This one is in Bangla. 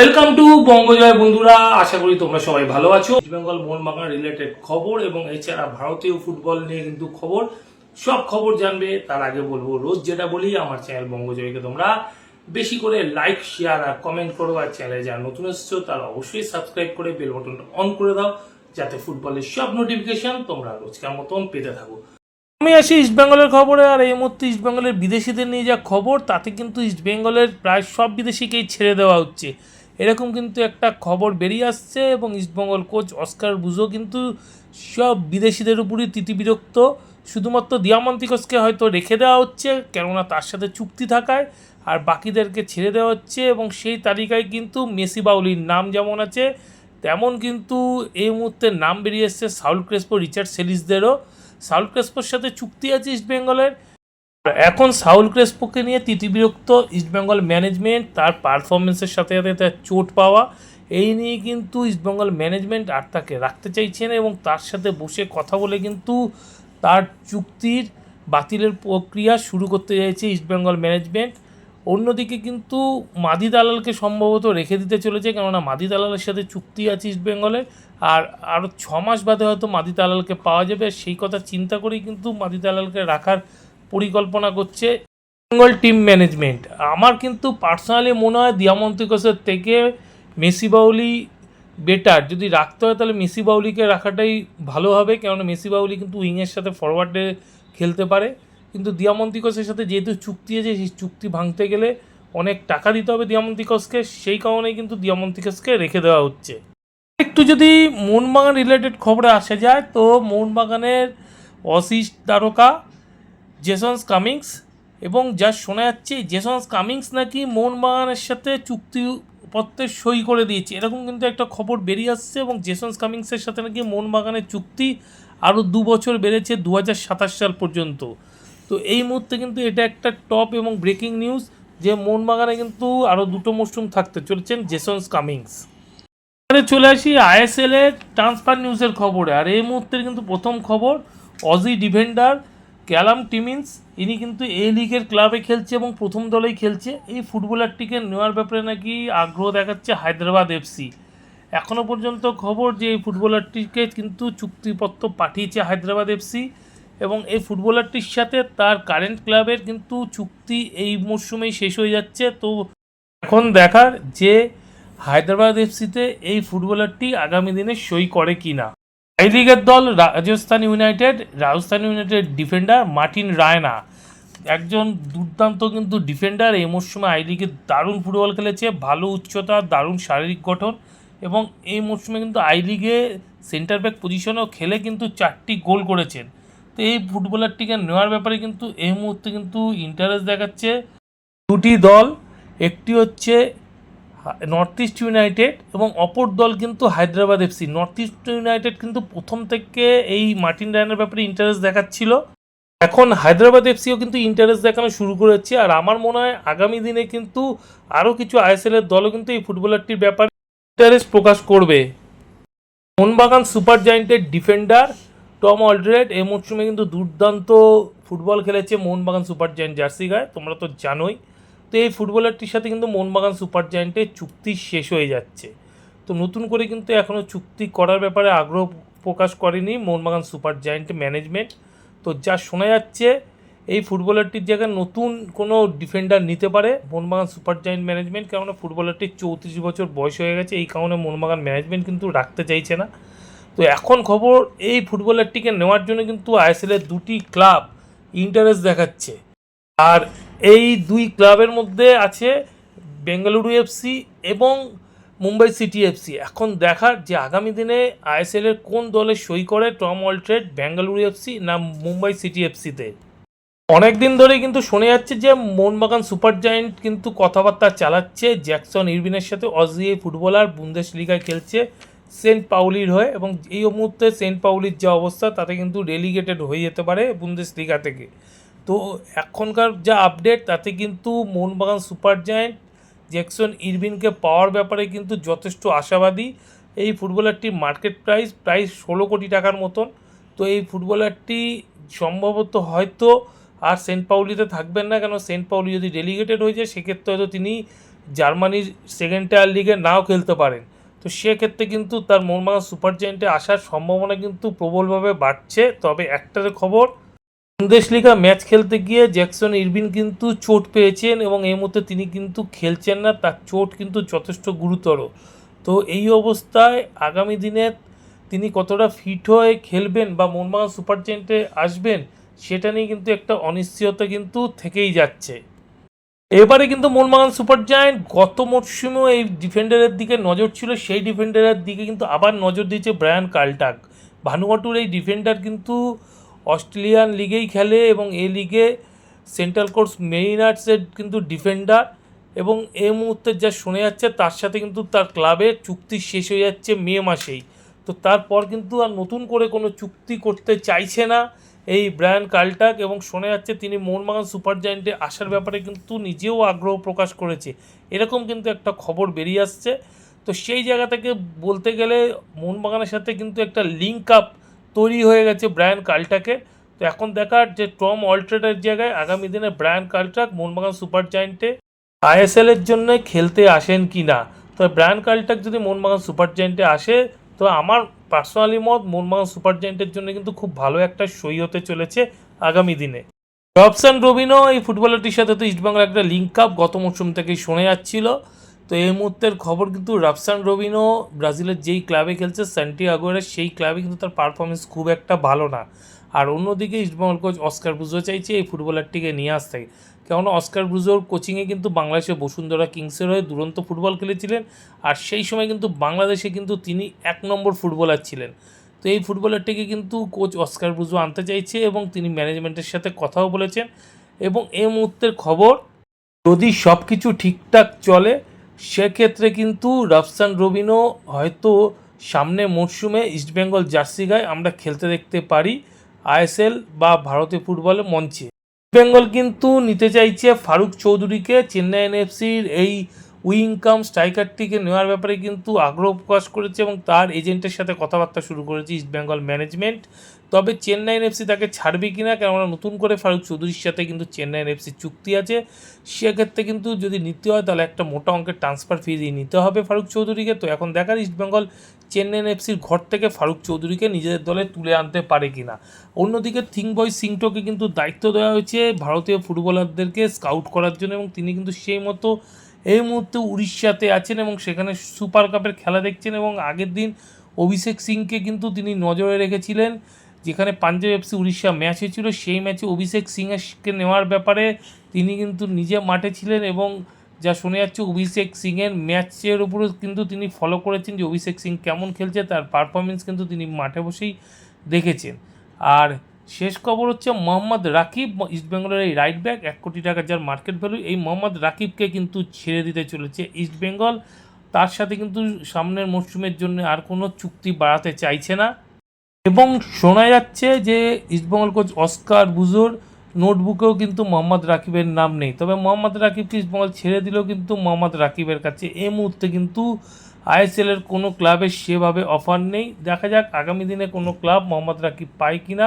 ওয়েলকাম টু বঙ্গজয় বন্ধুরা, আশা করি তোমরা সবাই ভালো আছো। ইস্ট বেঙ্গল মোহনবাগান রিলেটেড খবর এবং এছাড়া ভারতীয় ফুটবল নিয়ে কিন্তু খবর। সব খবর জানবে, তার আগে বলব রোজ যেটা বলি, আমার চ্যানেল বঙ্গজয়কে তোমরা বেশি করে লাইক শেয়ার আর কমেন্ট করো। আর চ্যানেলে যারা নতুন এসছো, তারা অবশ্যই সাবস্ক্রাইব করে বেল বাটনটা অন করে দাও, যাতে ফুটবলের সব নোটিফিকেশন তোমরা রোজকার মতন পেতে থাকো। আমি আসি ইস্টবেঙ্গলের খবরে, আর এই মুহূর্তে ইস্টবেঙ্গলের বিদেশিদের নিয়ে যা খবর, তাতে কিন্তু ইস্টবেঙ্গলের প্রায় সব বিদেশিকেই ছেড়ে দেওয়া হচ্ছে। এরকম কিন্তু একটা খবর বেরিয়ে আসছে এবং ইস্টবেঙ্গল কোচ অস্কার বুজো কিন্তু সব বিদেশিদের উপরই তিতিবিরক্ত শুধুমাত্র দিয়ামন্তিকসকে হয়তো রেখে দেওয়া হচ্ছে, কেননা তার সাথে চুক্তি থাকায় আর বাকিদেরকে ছেড়ে দেওয়া হচ্ছে এবং সেই তালিকায় কিন্তু মেসি বাউলির নাম যেমন আছে, তেমন কিন্তু এই মুহূর্তে নাম বেরিয়ে এসছে সাউল ক্রেসপো, রিচার্ড সেলিসদেরও। সাউল ক্রেসপোর সাথে চুক্তি আছে ইস্টবেঙ্গলের এখন সাউল ক্রেসপোকে নিয়ে তিতিবিরক্ত ইস্টবেঙ্গল ম্যানেজমেন্ট, তার পারফরমেন্সের সাথে সাথে তার চোট পাওয়া, এই নিয়ে কিন্তু ইস্টবেঙ্গল ম্যানেজমেন্ট আর তাকে রাখতে চাইছেন এবং তার সাথে বসে কথা বলে কিন্তু তার চুক্তির বাতিলের প্রক্রিয়া শুরু করতে চাইছে ইস্টবেঙ্গল ম্যানেজমেন্ট। অন্যদিকে কিন্তু মাদি দালালকে সম্ভবত রেখে দিতে চলেছে, কেননা মাদি দালালের সাথে চুক্তি আছে ইস্টবেঙ্গলের আর আরও ছ মাস বাদে হয়তো মাদি দালালকে পাওয়া যাবে। সেই কথা চিন্তা করেই কিন্তু মাদি দালালকে রাখার পরিকল্পনা করছে বেঙ্গল টিম ম্যানেজমেন্ট। আমার কিন্তু পার্সোনালি মনে হয় দিয়ামন্তিকসের থেকে মেসি বাউলি বেটার। যদি রাখতে হয় তাহলে মেসি বাউলিকে রাখাটাই ভালো হবে, কেননা মেসি বাউলি কিন্তু উইংয়ের সাথে ফরওয়ার্ডে খেলতে পারে। কিন্তু দিয়ামন্তিকসের সাথে যেহেতু চুক্তি আছে, সেই চুক্তি ভাঙতে গেলে অনেক টাকা দিতে হবে দিয়ামন্তিকসকে সেই কারণেই কিন্তু দিয়ামন্তিকসকে রেখে দেওয়া হচ্ছে। একটু যদি মোহনবাগান রিলেটেড খবরে আসা যায়, তো মোহনবাগানের অসিস তারকা জেসন্স কামিংস এবং যা শোনা যাচ্ছে জেসন্স কামিংস নাকি মোহনবাগানের সাথে চুক্তিপত্রে সই করে দিয়েছে। এরকম কিন্তু একটা খবর বেরিয়ে আসছে, এবং জেসন্স কামিংসের সাথে নাকি মোহনবাগানের চুক্তি আরও দু বছর বেড়েছে দু হাজার সাতাশ সাল পর্যন্ত। তো এই মুহূর্তে কিন্তু এটা একটা টপ এবং ব্রেকিং নিউজ যে মোহনবাগানে কিন্তু আরও দুটো মরশুম থাকতে চলেছেন জেসন্স কামিংস এবারে চলে আসি আইএসএল এর ট্রান্সফার নিউজের খবরে, আর এই মুহূর্তের কিন্তু প্রথম খবর অজি ডিফেন্ডার ক্যালাম টিমিন্স, ইনি কিন্তু এ লিগের ক্লাবে খেলছে এবং প্রথম দলেই খেলছে। এই ফুটবলারটিকে নেওয়ার ব্যাপারে নাকি আগ্রহ দেখাচ্ছে হায়দ্রাবাদ এফসি এখনও পর্যন্ত খবর যে এই ফুটবলারটিকে কিন্তু চুক্তিপত্র পাঠিয়েছে হায়দ্রাবাদ এফসি এবং এই ফুটবলারটির সাথে তার কারেন্ট ক্লাবের কিন্তু চুক্তি এই মরশুমেই শেষ হয়ে যাচ্ছে। তো এখন দেখার যে হায়দ্রাবাদ এফসিতে এই ফুটবলারটি আগামী দিনে সই করে কি না আই লিগের দল Rajasthan United Rajasthan United defender Martin Raina. একজন দুর্দান্ত কিন্তু ডিফেন্ডার, এই মরশুমে আই লিগে দারুণ ফুটবল খেলেছে, ভালো উচ্চতা, দারুণ শারীরিক গঠন এবং এই মরশুমে কিন্তু আই লিগে সেন্টার ব্যাক পজিশনেও খেলে কিন্তু চারটি গোল করেছেন। তো এই ফুটবলারটিকে নেওয়ার ব্যাপারে কিন্তু এই মুহূর্তে কিন্তু ইন্টারেস্ট দেখাচ্ছে দুটি দল, একটি হচ্ছে নর্থ ইস্ট ইউনাইটেড এবং অপর দল কিন্তু Hyderabad FC North East United কিন্তু প্রথম থেকে এই মার্টিন রায়নের ব্যাপারে ইন্টারেস্ট দেখাচ্ছিল। এখন হায়দ্রাবাদ এফসিও কিন্তু ইন্টারেস্ট দেখানো শুরু করেছে আর আমার মনে হয় আগামী দিনে কিন্তু আরও কিছু আইএসএল এর দলও কিন্তু এই ফুটবলারটির ব্যাপারে ইন্টারেস্ট প্রকাশ করবে। মোহনবাগান সুপার জায়েন্টের ডিফেন্ডার টম অলড্রেড এই মরশুমে কিন্তু দুর্দান্ত ফুটবল খেলেছে মোহনবাগান সুপার জায়েন্ট জার্সি গায়ে, তোমরা তো জানোই। তো এই ফুটবলারটির সাথে কিন্তু মোহনবাগান সুপার জায়েন্টের চুক্তি শেষ হয়ে যাচ্ছে। তো নতুন করে কিন্তু এখনও চুক্তি করার ব্যাপারে আগ্রহ প্রকাশ করেনি মোহনবাগান সুপার জায়েন্ট ম্যানেজমেন্ট। তো যা শোনা যাচ্ছে, এই ফুটবলারটির জায়গায় নতুন কোনো ডিফেন্ডার নিতে পারে মোহনবাগান সুপার জায়েন্ট ম্যানেজমেন্ট, কেননা ফুটবলারটির চৌত্রিশ বছর বয়স হয়ে গেছে, এই কারণে মোহনবাগান ম্যানেজমেন্ট কিন্তু রাখতে চাইছে না। তো এখন খবর, এই ফুটবলারটিকে নেওয়ার জন্য কিন্তু আইএসএলের দুটি ক্লাব ইন্টারেস্ট দেখাচ্ছে। আর এই দুই ক্লাবের মধ্যে আছে বেঙ্গালুরু এফসি এবং মুম্বাই সিটি এফসি। এখন দেখার যে আগামী দিনে আইএসএল এর কোন দলে সই করে টম অলট্রেড বেঙ্গালুরু এফসি না মুম্বাই সিটি এফসিতে অনেক দিন ধরে কিন্তু শোনা যাচ্ছে যে মোহনবাগান সুপার জায়েন্ট কিন্তু কথাবার্তা চালাচ্ছে। জ্যাকসন ইরবিনের সাথে অজি ফুটবলার বুন্দেশ লিগায় খেলছে সেন্ট পাউলির হয়ে এবং এই মুহূর্তে সেন্ট পাউলির যা অবস্থা তাতে কিন্তু রেলিগেটেড হয়ে যেতে পারে বুন্দেশ লিগা থেকে। তো এখনকার যা আপডেট তাতে কিন্তু মোহনবাগান সুপার জায়েন্ট জ্যাকসন ইরবিনকে পাওয়ার ব্যাপারে কিন্তু যথেষ্ট আশাবাদী। এই ফুটবলারটির মার্কেট প্রাইস প্রায় ষোলো কোটি টাকার মতন। তো এই ফুটবলারটি সম্ভবত হয়তো আর সেন্ট পাউলিতে থাকবেন না, কেন সেন্ট পাউলি যদি ডেলিগেটেড হয়ে যায়, সেক্ষেত্রে হয়তো তিনি জার্মানির সেকেন্ড টায়ার লিগে নাও খেলতে পারেন। তো সেক্ষেত্রে কিন্তু তার মোহনবাগান সুপার জায়েন্টে আসার সম্ভাবনা কিন্তু প্রবলভাবে বাড়ছে। তবে একটার খবর বুন্দেশলিগা ম্যাচ খেলতে গিয়ে জ্যাকসন ইরবিন কিন্তু চোট পেয়েছেন এবং এই মুহূর্তে তিনি কিন্তু খেলছেন না। তার চোট কিন্তু যথেষ্ট গুরুতর। তো এই অবস্থায় আগামী দিনে তিনি কতটা ফিট হয়ে খেলবেন বা মোহনবাগান সুপার জায়েন্টে আসবেন, সেটা নিয়ে কিন্তু একটা অনিশ্চয়তা কিন্তু থেকেই যাচ্ছে। এবারে কিন্তু মোহনবাগান সুপার জায়েন্ট গত মরশুমেও এই ডিফেন্ডারের দিকে নজর ছিল। সেই ডিফেন্ডারের দিকে কিন্তু আবার নজর দিয়েছে ব্রায়ান কালটাক ভানুয়াটুর এই ডিফেন্ডার কিন্তু অস্ট্রেলিয়ান লিগেই খেলে এবং এ লিগে সেন্ট্রাল কোর্স মেরিনার্সের কিন্তু ডিফেন্ডার এবং এই মুহূর্তে যা শোনা যাচ্ছে তার সাথে কিন্তু তার ক্লাবের চুক্তি শেষ হয়ে যাচ্ছে মে মাসেই। তো তারপর কিন্তু আর নতুন করে কোনো চুক্তি করতে চাইছে না এই ব্রায়ান কালটাক এবং শোনা যাচ্ছে তিনি মোহনবাগান সুপার জায়েন্টে আসার ব্যাপারে কিন্তু নিজেও আগ্রহ প্রকাশ করেছে। এরকম কিন্তু একটা খবর বেরিয়ে আসছে। তো সেই জায়গা থেকে বলতে গেলে মোহনবাগানের সাথে কিন্তু একটা লিঙ্ক আপ তৈরি হয়ে গেছে ব্রায়ান কালটাকে। তো এখন দেখার যে টম অল্ট্রেটের জায়গায় আগামী দিনে ব্রায়ান কালটাক মোহনবাগান সুপার জায়েন্টে আইএসএল এর জন্য খেলতে আসেন কি না? তো ব্রায়ান কালটাক যদি মোহনবাগান সুপার জায়েন্টে আসে, তো আমার পার্সোনালি মত মোহনবাগান সুপার জায়েন্টের জন্য কিন্তু খুব ভালো একটা সই হতে চলেছে আগামী দিনে। রবসান রবিনো এই ফুটবলারটির সাথে তো ইস্টবেঙ্গল একটা লিঙ্ক আপ গত মরশুম থেকেই শোনা যাচ্ছিল। তো এই মুহূর্তের খবর কিন্তু রাফসান রবিনো ব্রাজিলের যেই ক্লাবে খেলছে স্যান্টিয়াগোয়ের সেই ক্লাবে কিন্তু তার পারফরমেন্স খুব একটা ভালো না। আর অন্যদিকে ইস্টবেঙ্গল কোচ অস্কার ব্রুজো চাইছে এই ফুটবলারটিকে নিয়ে আসতে। কেননা অস্কার ব্রুজোর কোচিংয়ে কিন্তু বাংলাদেশে বসুন্ধরা কিংসের হয়ে দুরন্ত ফুটবল খেলেছিলেন। আর সেই সময় কিন্তু বাংলাদেশে কিন্তু তিনি এক নম্বর ফুটবলার ছিলেন। তো এই ফুটবলারটিকে কিন্তু কোচ অস্কার ব্রুজো আনতে চাইছে এবং তিনি ম্যানেজমেন্টের সাথে কথাও বলেছেন। এবং এই মুহূর্তের খবর, যদি সব কিছু ঠিকঠাক চলে সেক্ষেত্রে কিন্তু রাফসান রবিনো হয়তো সামনে মরশুমে ইস্টবেঙ্গল জার্সি গায়ে আমরা খেলতে দেখতে পারি আইএসএল বা ভারতীয় ফুটবলের মঞ্চে। বেঙ্গল কিন্তু নিতে চাইছে ফারুক চৌধুরীকে, চেন্নাই এনএফসির এই উইং কাম স্ট্রাইকারটিকে নেওয়ার ব্যাপারে কিন্তু আগ্রহ প্রকাশ করেছে এবং তার এজেন্টের সাথে কথাবার্তা শুরু করেছে ইস্ট বেঙ্গল ম্যানেজমেন্ট। তবে চেন্নাই এনএফসি তাকে ছাড়বে কিনা, কেননা নতুন করে ফারুক চৌধুরীর সাথে কিন্তু চেন্নাই এনএফসির চুক্তি আছে। সেক্ষেত্রে কিন্তু যদি নিতে হয়, তাহলে একটা মোটা অঙ্কের ট্রান্সফার ফি দিয়ে নিতে হবে ফারুক চৌধুরীকে। তো এখন দেখার ইস্ট বেঙ্গল চেন্নাই এফসির ঘর থেকে ফারুক চৌধুরীকে নিজেদের দলে তুলে আনতে পারে কিনা। অন্যদিকে থিং বয় সিংটোকে কিন্তু দায়িত্ব দেওয়া হয়েছে ভারতীয় ফুটবলারদেরকে স্কাউট করার জন্য, এবং তিনি কিন্তু সেই মতো এই মুহূর্তে উড়িষ্যাতে আছেন এবং সেখানে সুপার কাপের খেলা দেখছেন, এবং আগের দিন অভিষেক সিংকে কিন্তু তিনি নজরে রেখেছিলেন। যেখানে পাঞ্জাব এফসি উড়িষ্যা ম্যাচ হয়েছিল, সেই ম্যাচে অভিষেক সিংকে নেওয়ার ব্যাপারে তিনি কিন্তু নিজে মাঠে ছিলেন এবং যা শোনা যাচ্ছে অভিষেক সিংয়ের ম্যাচের উপরে কিন্তু তিনি ফলো করেছেন যে অভিষেক সিং কেমন খেলছে, তার পারফরমেন্স কিন্তু তিনি মাঠে বসেই দেখেছেন। আর শেষ খবর হচ্ছে মোহাম্মদ রাকিব ইস্টবেঙ্গলের এই রাইট ব্যাক এক কোটি টাকা যার মার্কেট ভ্যালু এই মোহাম্মদ রাকিবকে কিন্তু ছেড়ে দিতে চলেছে ইস্টবেঙ্গল তার সাথে কিন্তু সামনের মরশুমের জন্য আর কোনো চুক্তি বাড়াতে চাইছে না। এবং শোনা যাচ্ছে যে ইস্টবেঙ্গল কোচ অস্কার বুজোর নোটবুকেও কিন্তু মোহাম্মদ রাকিবের নাম নেই। তবে মোহাম্মদ রাকিবকে ইস্টবেঙ্গল ছেড়ে দিলেও কিন্তু মোহাম্মদ রাকিবের কাছে এই মুহূর্তে কিন্তু আইএসএলের কোনো ক্লাবের সেভাবে অফার নেই। দেখা যাক আগামী দিনে কোনো ক্লাব মোহাম্মদ রাকিব পায় কিনা।